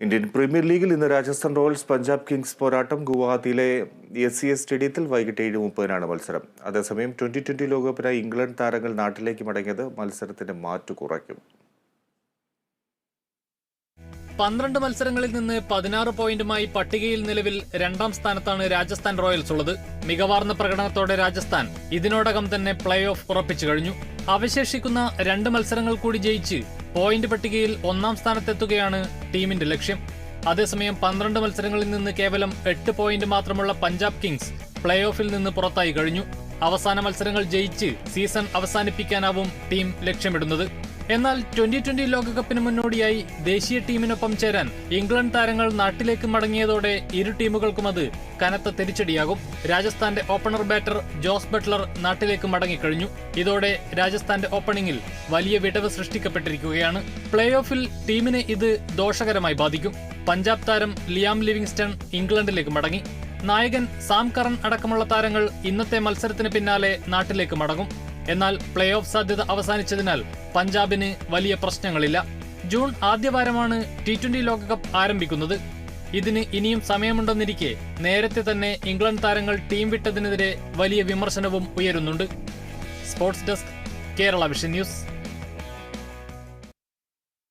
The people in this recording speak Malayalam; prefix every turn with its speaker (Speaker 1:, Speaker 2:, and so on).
Speaker 1: ഇന്ത്യൻ പ്രീമിയർ ലീഗിൽ ഇന്ന് രാജസ്ഥാൻ റോയൽസ് പഞ്ചാബ് കിങ്സ് പോരാട്ടം ഗുവാഹത്തിയിലെ എസ് സി എസ് സ്റ്റേഡിയത്തിൽ വൈകിട്ട് ഏഴ് മുപ്പതിനാണ് മത്സരം. അതേസമയം ട്വന്റി ട്വന്റി ലോകകപ്പിനായി ഇംഗ്ലണ്ട് താരങ്ങൾ നാട്ടിലേക്ക് മടങ്ങിയത് മത്സരത്തിന്റെ മാറ്റു കുറയ്ക്കും.
Speaker 2: പന്ത്രണ്ട് മത്സരങ്ങളിൽ നിന്ന് പതിനാറ് പോയിന്റുമായി പട്ടികയിൽ നിലവിൽ രണ്ടാം സ്ഥാനത്താണ് രാജസ്ഥാൻ റോയൽസ് ഉള്ളത്. മികവാർന്ന പ്രകടനത്തോടെ രാജസ്ഥാൻ ഇതിനോടകം തന്നെ പ്ലേ ഓഫ് ഉറപ്പിച്ചു കഴിഞ്ഞു. അവശേഷിക്കുന്ന രണ്ട് മത്സരങ്ങൾ കൂടി ജയിച്ച് പോയിന്റ് പട്ടികയിൽ ഒന്നാം സ്ഥാനത്തെത്തുകയാണ് ടീമിന്റെ ലക്ഷ്യം. അതേസമയം പന്ത്രണ്ട് മത്സരങ്ങളിൽ നിന്ന് കേവലം എട്ട് പോയിന്റ് മാത്രമുള്ള പഞ്ചാബ് കിങ്സ് പ്ലേ ഓഫിൽ നിന്ന് പുറത്തായി കഴിഞ്ഞു. അവസാന മത്സരങ്ങൾ ജയിച്ച് സീസൺ അവസാനിപ്പിക്കാനാവും ടീം ലക്ഷ്യമിടുന്നത്. എന്നാൽ ട്വന്റി ട്വന്റി ലോകകപ്പിന് മുന്നോടിയായി ദേശീയ ടീമിനൊപ്പം ചേരാൻ ഇംഗ്ലണ്ട് താരങ്ങൾ നാട്ടിലേക്ക് മടങ്ങിയതോടെ ഇരു ടീമുകൾക്കും അത് കനത്ത തിരിച്ചടിയാകും. രാജസ്ഥാന്റെ ഓപ്പണർ ബാറ്റർ ജോസ് ബട്ട്ലർ നാട്ടിലേക്ക് മടങ്ങിക്കഴിഞ്ഞു. ഇതോടെ രാജസ്ഥാന്റെ ഓപ്പണിംഗിൽ വലിയ വിടവ് സൃഷ്ടിക്കപ്പെട്ടിരിക്കുകയാണ്. പ്ലേ ഓഫിൽ ടീമിനെ ഇത് ദോഷകരമായി ബാധിക്കും. പഞ്ചാബ് താരം ലിയാം ലിവിങ്സ്റ്റൺ ഇംഗ്ലണ്ടിലേക്ക് മടങ്ങി. നായകൻ സാം കറൻ അടക്കമുള്ള താരങ്ങൾ ഇന്നത്തെ മത്സരത്തിന് പിന്നാലെ നാട്ടിലേക്ക് മടങ്ങും. എന്നാൽ പ്ലേ ഓഫ് സാധ്യത അവസാനിച്ചതിനാൽ പഞ്ചാബിന് വലിയ പ്രശ്നങ്ങളില്ല. ജൂൺ ആദ്യവാരമാണ് ടി ട്വന്റി ലോകകപ്പ് ആരംഭിക്കുന്നത്. ഇതിന് ഇനിയും സമയമുണ്ടെന്നിരിക്കെ നേരത്തെ തന്നെ ഇംഗ്ലണ്ട് താരങ്ങൾ ടീം വിട്ടതിനെതിരെ വലിയ വിമർശനവും ഉയരുന്നുണ്ട്. Sports desk Kerala vision news.